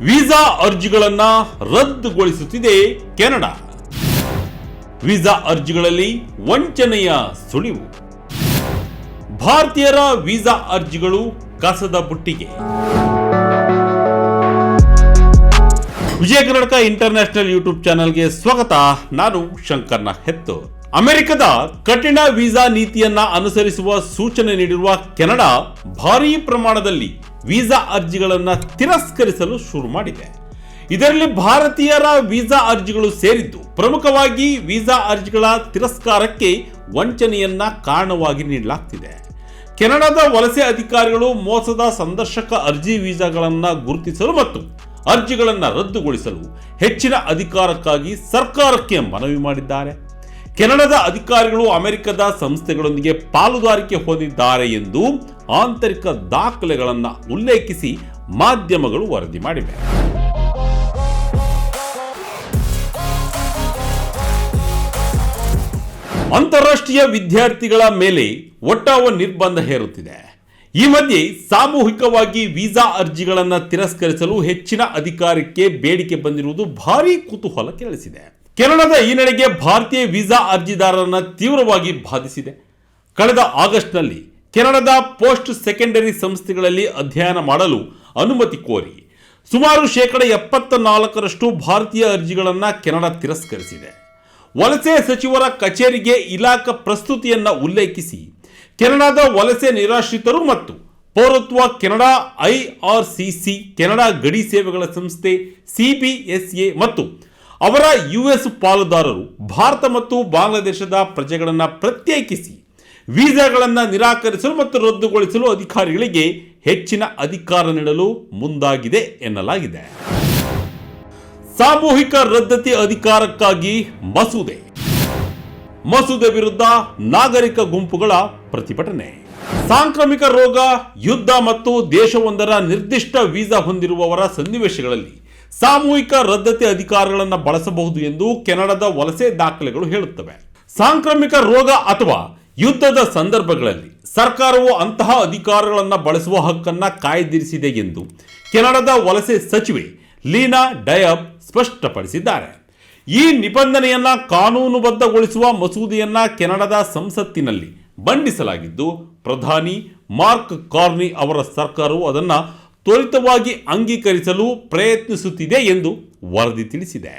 Visa ಅರ್ಜಿಗಳನ್ನ ರದ್ದುಗೊಳಿಸುತ್ತಿದೆ Canada. Visa ಅರ್ಜಿಗಳಲ್ಲಿ ವಂಚನೆಯ ಸುಳಿವು. ಭಾರತೀಯರ ವೀಸಾ ಅರ್ಜಿಗಳು ಕಸದ ಬುಟ್ಟಿಗೆ. ವಿಜಯ ಕರ್ನಾಟಕ ಇಂಟರ್ನ್ಯಾಷನಲ್ ಯೂಟ್ಯೂಬ್ ಚಾನೆಲ್ಗೆ ಸ್ವಾಗತ. ನಾನು ಶಂಕರ್ನ ಹೆತ್ತು ಅಮೆರಿಕದ ಕಠಿಣ ವೀಸಾ ನೀತಿಯನ್ನ ಅನುಸರಿಸುವ ಸೂಚನೆ ನೀಡಿರುವ ಕೆನಡಾ ಭಾರೀ ಪ್ರಮಾಣದಲ್ಲಿ ವೀಸಾ ಅರ್ಜಿಗಳನ್ನ ತಿರಸ್ಕರಿಸಲು ಶುರು ಮಾಡಿದೆ. ಇದರಲ್ಲಿ ಭಾರತೀಯರ ವೀಸಾ ಅರ್ಜಿಗಳು ಸೇರಿದ್ದು, ಪ್ರಮುಖವಾಗಿ ವೀಸಾ ಅರ್ಜಿಗಳ ತಿರಸ್ಕಾರಕ್ಕೆ ವಂಚನೆಯನ್ನ ಕಾರಣವಾಗಿ ನೀಡಲಾಗ್ತಿದೆ. ಕೆನಡಾದ ವಲಸೆ ಅಧಿಕಾರಿಗಳು ಮೋಸದ ಸಂದರ್ಶಕ ಅರ್ಜಿ ವೀಸಾಗಳನ್ನು ಗುರುತಿಸಲು ಮತ್ತು ಅರ್ಜಿಗಳನ್ನು ರದ್ದುಗೊಳಿಸಲು ಹೆಚ್ಚಿನ ಅಧಿಕಾರಕ್ಕಾಗಿ ಸರ್ಕಾರಕ್ಕೆ ಮನವಿ ಮಾಡಿದ್ದಾರೆ. ಕೆನಡಾದ ಅಧಿಕಾರಿಗಳು ಅಮೆರಿಕದ ಸಂಸ್ಥೆಗಳೊಂದಿಗೆ ಪಾಲುದಾರಿಕೆ ಹೊಂದಿದ್ದಾರೆ ಎಂದು ಆಂತರಿಕ ದಾಖಲೆಗಳನ್ನು ಉಲ್ಲೇಖಿಸಿ ಮಾಧ್ಯಮಗಳು ವರದಿ ಮಾಡಿವೆ. ಅಂತಾರಾಷ್ಟ್ರೀಯ ವಿದ್ಯಾರ್ಥಿಗಳ ಮೇಲೆ ಒಟ್ಟಾವ ನಿರ್ಬಂಧ ಹೇರುತ್ತಿದೆ. ಈ ಮಧ್ಯೆ ಸಾಮೂಹಿಕವಾಗಿ ವೀಸಾ ಅರ್ಜಿಗಳನ್ನು ತಿರಸ್ಕರಿಸಲು ಹೆಚ್ಚಿನ ಅಧಿಕಾರಕ್ಕೆ ಬೇಡಿಕೆ ಬಂದಿರುವುದು ಭಾರೀ ಕುತೂಹಲ ಕೆರಳಿಸಿದೆ. ಕೆನಡಾದ ಈ ನಡೆಗೆ ಭಾರತೀಯ ವೀಸಾ ಅರ್ಜಿದಾರರನ್ನು ತೀವ್ರವಾಗಿ ಬಾಧಿಸಿದೆ. ಕಳೆದ ಆಗಸ್ಟ್ನಲ್ಲಿ ಕೆನಡಾದ ಪೋಸ್ಟ್ ಸೆಕೆಂಡರಿ ಸಂಸ್ಥೆಗಳಲ್ಲಿ ಅಧ್ಯಯನ ಮಾಡಲು ಅನುಮತಿ ಕೋರಿ ಸುಮಾರು ಶೇಕಡ ಎಪ್ಪತ್ತ ನಾಲ್ಕರಷ್ಟು ಭಾರತೀಯ ಅರ್ಜಿಗಳನ್ನು ಕೆನಡಾ ತಿರಸ್ಕರಿಸಿದೆ. ವಲಸೆ ಸಚಿವರ ಕಚೇರಿಗೆ ಇಲಾಖಾ ಪ್ರಸ್ತುತಿಯನ್ನು ಉಲ್ಲೇಖಿಸಿ, ಕೆನಡಾದ ವಲಸೆ ನಿರಾಶ್ರಿತರು ಮತ್ತು ಪೌರತ್ವ ಕೆನಡಾ ಐಆರ್ಸಿಸಿ ಕೆನಡಾ ಗಡಿ ಸೇವೆಗಳ ಸಂಸ್ಥೆ ಸಿಬಿಎಸ್ಎ ಮತ್ತು ಅವರ ಯುಎಸ್ ಪಾಲುದಾರರು ಭಾರತ ಮತ್ತು ಬಾಂಗ್ಲಾದೇಶದ ಪ್ರಜೆಗಳನ್ನು ಪ್ರತ್ಯೇಕಿಸಿ, ವೀಸಾಗಳನ್ನು ನಿರಾಕರಿಸಲು ಮತ್ತು ರದ್ದುಗೊಳಿಸಲು ಅಧಿಕಾರಿಗಳಿಗೆ ಹೆಚ್ಚಿನ ಅಧಿಕಾರ ನೀಡಲು ಮುಂದಾಗಿದೆ ಎನ್ನಲಾಗಿದೆ. ಸಾಮೂಹಿಕ ರದ್ದತಿ ಅಧಿಕಾರಕ್ಕಾಗಿ ಮಸೂದೆ. ಮಸೂದೆ ವಿರುದ್ಧ ನಾಗರಿಕ ಗುಂಪುಗಳ ಪ್ರತಿಭಟನೆ. ಸಾಂಕ್ರಾಮಿಕ ರೋಗ, ಯುದ್ಧ ಮತ್ತು ದೇಶವೊಂದರ ನಿರ್ದಿಷ್ಟ ವೀಸಾ ಹೊಂದಿರುವವರ ಸನ್ನಿವೇಶಗಳಲ್ಲಿ ಸಾಮೂಹಿಕ ರದ್ದತಿ ಅಧಿಕಾರಗಳನ್ನು ಬಳಸಬಹುದು ಎಂದು ಕೆನಡಾದ ವಲಸೆ ದಾಖಲೆಗಳು ಹೇಳುತ್ತವೆ. ಸಾಂಕ್ರಾಮಿಕ ರೋಗ ಅಥವಾ ಯುದ್ಧದ ಸಂದರ್ಭಗಳಲ್ಲಿ ಸರ್ಕಾರವು ಅಂತಹ ಅಧಿಕಾರಗಳನ್ನು ಬಳಸುವ ಹಕ್ಕನ್ನು ಕಾಯ್ದಿರಿಸಿದೆ ಎಂದು ಕೆನಡಾದ ವಲಸೆ ಸಚಿವೆ ಲೀನಾ ಡಯಬ್ ಸ್ಪಷ್ಟಪಡಿಸಿದ್ದಾರೆ. ಈ ನಿಬಂಧನೆಯನ್ನ ಕಾನೂನುಬದ್ಧಗೊಳಿಸುವ ಮಸೂದೆಯನ್ನು ಕೆನಡಾದ ಸಂಸತ್ತಿನಲ್ಲಿ ಬಂಡಿಸಲಾಗಿದ್ದು ಪ್ರಧಾನಿ ಮಾರ್ಕ್ ಕಾರ್ನಿ ಅವರ ಸರ್ಕಾರವು ಅದನ್ನು ತ್ವರಿತವಾಗಿ ಅಂಗೀಕರಿಸಲು ಪ್ರಯತ್ನಿಸುತ್ತಿದೆ ಎಂದು ವರದಿ ತಿಳಿಸಿದೆ.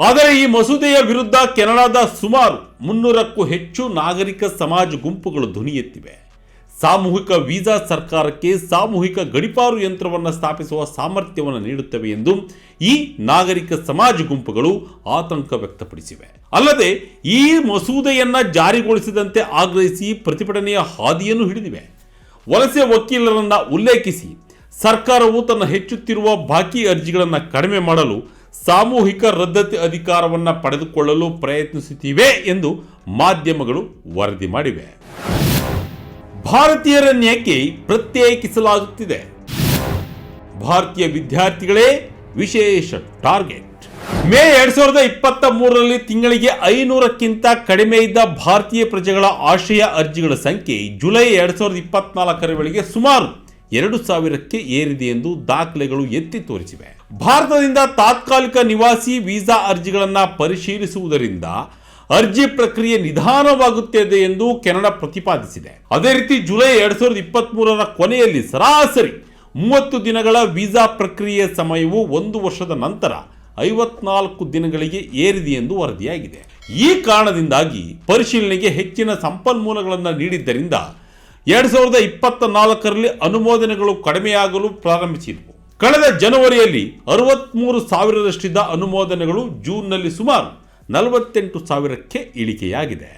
ಆದರೆ ಈ ಮಸೂದೆಯ ವಿರುದ್ಧ ಕೆನಡಾದ ಸುಮಾರು ಮುನ್ನೂರಕ್ಕೂ ಹೆಚ್ಚು ನಾಗರಿಕ ಸಮಾಜ ಗುಂಪುಗಳು ಧ್ವನಿ ಎತ್ತಿವೆ ಸಾಮೂಹಿಕ ವೀಸಾ ಸರ್ಕಾರಕ್ಕೆ ಸಾಮೂಹಿಕ ಗಡಿಪಾರು ಯಂತ್ರವನ್ನು ಸ್ಥಾಪಿಸುವ ಸಾಮರ್ಥ್ಯವನ್ನು ನೀಡುತ್ತವೆ ಎಂದು ಈ ನಾಗರಿಕ ಸಮಾಜ ಗುಂಪುಗಳು ಆತಂಕ ವ್ಯಕ್ತಪಡಿಸಿವೆ. ಅಲ್ಲದೆ ಈ ಮಸೂದೆಯನ್ನ ಜಾರಿಗೊಳಿಸಿದಂತೆ ಆಗ್ರಹಿಸಿ ಪ್ರತಿಭಟನೆಯ ಹಾದಿಯನ್ನು ಹಿಡಿದಿವೆ. ವಲಸೆ ವಕೀಲರನ್ನ ಉಲ್ಲೇಖಿಸಿ, ಸರ್ಕಾರವು ತನ್ನ ಹೆಚ್ಚುತ್ತಿರುವ ಬಾಕಿ ಅರ್ಜಿಗಳನ್ನು ಕಡಿಮೆ ಮಾಡಲು ಸಾಮೂಹಿಕ ರದ್ದತಿ ಅಧಿಕಾರವನ್ನು ಪಡೆದುಕೊಳ್ಳಲು ಪ್ರಯತ್ನಿಸುತ್ತಿವೆ ಎಂದು ಮಾಧ್ಯಮಗಳು ವರದಿ ಮಾಡಿವೆ. ಭಾರತೀಯರನ್ನೇಕೆ ಪ್ರತ್ಯೇಕಿಸಲಾಗುತ್ತಿದೆ? ಭಾರತೀಯ ವಿದ್ಯಾರ್ಥಿಗಳೇ, ವಿಶೇಷ ಟಾರ್ಗೆಟ್. ಮೇ ಎರಡ್ ಸಾವಿರದ ಇಪ್ಪತ್ತ ಮೂರರಲ್ಲಿ ತಿಂಗಳಿಗೆ ಐನೂರಕ್ಕಿಂತ ಕಡಿಮೆ ಇದ್ದ ಭಾರತೀಯ ಪ್ರಜೆಗಳ ಆಶ್ರಯ ಅರ್ಜಿಗಳ ಸಂಖ್ಯೆ ಜುಲೈ ಎರಡ್ ಸಾವಿರದ ಇಪ್ಪತ್ನಾಲ್ಕರ ವೇಳೆಗೆ ಸುಮಾರು ಎರಡು ಸಾವಿರಕ್ಕೆ ಏರಿದೆ ಎಂದು ದಾಖಲೆಗಳು ಎತ್ತಿ ತೋರಿಸಿವೆ. ಭಾರತದಿಂದ ತಾತ್ಕಾಲಿಕ ನಿವಾಸಿ ವೀಸಾ ಅರ್ಜಿಗಳನ್ನು ಪರಿಶೀಲಿಸುವುದರಿಂದ ಅರ್ಜಿ ಪ್ರಕ್ರಿಯೆ ನಿಧಾನವಾಗುತ್ತದೆ ಎಂದು ಕೆನಡಾ ಪ್ರತಿಪಾದಿಸಿದೆ. ಅದೇ ರೀತಿ ಜುಲೈ ಎರಡ್ ಸಾವಿರದ ಇಪ್ಪತ್ತ್ ಕೊನೆಯಲ್ಲಿ ಸರಾಸರಿ ಮೂವತ್ತು ದಿನಗಳ ವೀಸಾ ಪ್ರಕ್ರಿಯೆ ಸಮಯವು ಒಂದು ವರ್ಷದ ನಂತರ ಐವತ್ನಾಲ್ಕು ದಿನಗಳಿಗೆ ಏರಿದೆ ಎಂದು ವರದಿಯಾಗಿದೆ. ಈ ಕಾರಣದಿಂದಾಗಿ ಪರಿಶೀಲನೆಗೆ ಹೆಚ್ಚಿನ ಸಂಪನ್ಮೂಲಗಳನ್ನು ನೀಡಿದ್ದರಿಂದ ಎರಡ್ ಸಾವಿರದ ಇಪ್ಪತ್ತ ನಾಲ್ಕರಲ್ಲಿ ಅನುಮೋದನೆಗಳು ಕಡಿಮೆಯಾಗಲು ಪ್ರಾರಂಭಿಸಿದವು. ಕಳೆದ ಜನವರಿಯಲ್ಲಿ ಅರವತ್ಮೂರು ಸಾವಿರದಷ್ಟಿದ್ದ ಅನುಮೋದನೆಗಳು ಜೂನ್ನಲ್ಲಿ ಸುಮಾರು ನಲವತ್ತೆಂಟು ಸಾವಿರಕ್ಕೆ ಇಳಿಕೆಯಾಗಿದೆ.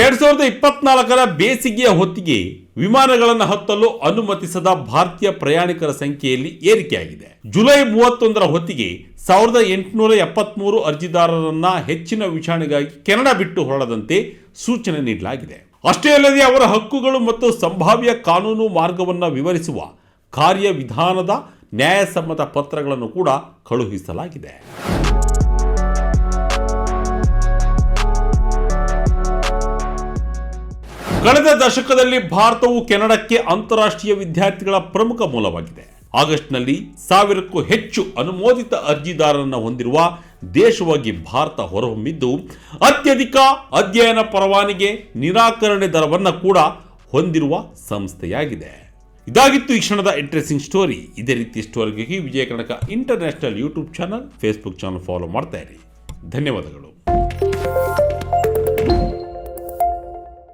ಎರಡ್ ಸಾವಿರದ ಇಪ್ಪತ್ನಾಲ್ಕರ ಬೇಸಿಗೆಯ ಹೊತ್ತಿಗೆ ವಿಮಾನಗಳನ್ನು ಹತ್ತಲು ಅನುಮತಿಸದ ಭಾರತೀಯ ಪ್ರಯಾಣಿಕರ ಸಂಖ್ಯೆಯಲ್ಲಿ ಏರಿಕೆಯಾಗಿದೆ. ಜುಲೈ ಮೂವತ್ತೊಂದರ ಹೊತ್ತಿಗೆ ಸಾವಿರದ ಎಂಟುನೂರ ಎಪ್ಪತ್ಮೂರು ಅರ್ಜಿದಾರರನ್ನ ಹೆಚ್ಚಿನ ವಿಚಾರಣೆಗಾಗಿ ಕೆನಡಾ ಬಿಟ್ಟು ಹೊರಡದಂತೆ ಸೂಚನೆ ನೀಡಲಾಗಿದೆ. ಅಷ್ಟೇ ಅಲ್ಲದೆ ಅವರ ಹಕ್ಕುಗಳು ಮತ್ತು ಸಂಭಾವ್ಯ ಕಾನೂನು ಮಾರ್ಗವನ್ನು ವಿವರಿಸುವ ಕಾರ್ಯವಿಧಾನದ ನ್ಯಾಯಸಮ್ಮತ ಪತ್ರಗಳನ್ನು ಕೂಡ ಕಳುಹಿಸಲಾಗಿದೆ. ಕಳೆದ ದಶಕದಲ್ಲಿ ಭಾರತವು ಕೆನಡಾಕ್ಕೆ ಅಂತಾರಾಷ್ಟ್ರೀಯ ವಿದ್ಯಾರ್ಥಿಗಳ ಪ್ರಮುಖ ಮೂಲವಾಗಿದೆ. ಆಗಸ್ಟ್ನಲ್ಲಿ ಸಾವಿರಕ್ಕೂ ಹೆಚ್ಚು ಅನುಮೋದಿತ ಅರ್ಜಿದಾರರನ್ನು ಹೊಂದಿರುವ ದೇಶವಾಗಿ ಭಾರತ ಹೊರಹೊಮ್ಮಿದ್ದು, ಅತ್ಯಧಿಕ ಅಧ್ಯಯನ ಪರವಾನಿಗೆ ನಿರಾಕರಣೆ ದರವನ್ನು ಕೂಡ ಹೊಂದಿರುವ ಸಂಸ್ಥೆಯಾಗಿದೆ. ಇದಾಗಿತ್ತು ಈ ಕ್ಷಣದ ಇಂಟ್ರೆಸ್ಟಿಂಗ್ ಸ್ಟೋರಿ ಇದೇ ರೀತಿ ಸ್ಟೋರಿಗಾಗಿ Vijaya Kanaka international YouTube channel Facebook channel follow ಮಾಡ್ತಾ ಇರಿ. ಧನ್ಯವಾದಗಳು.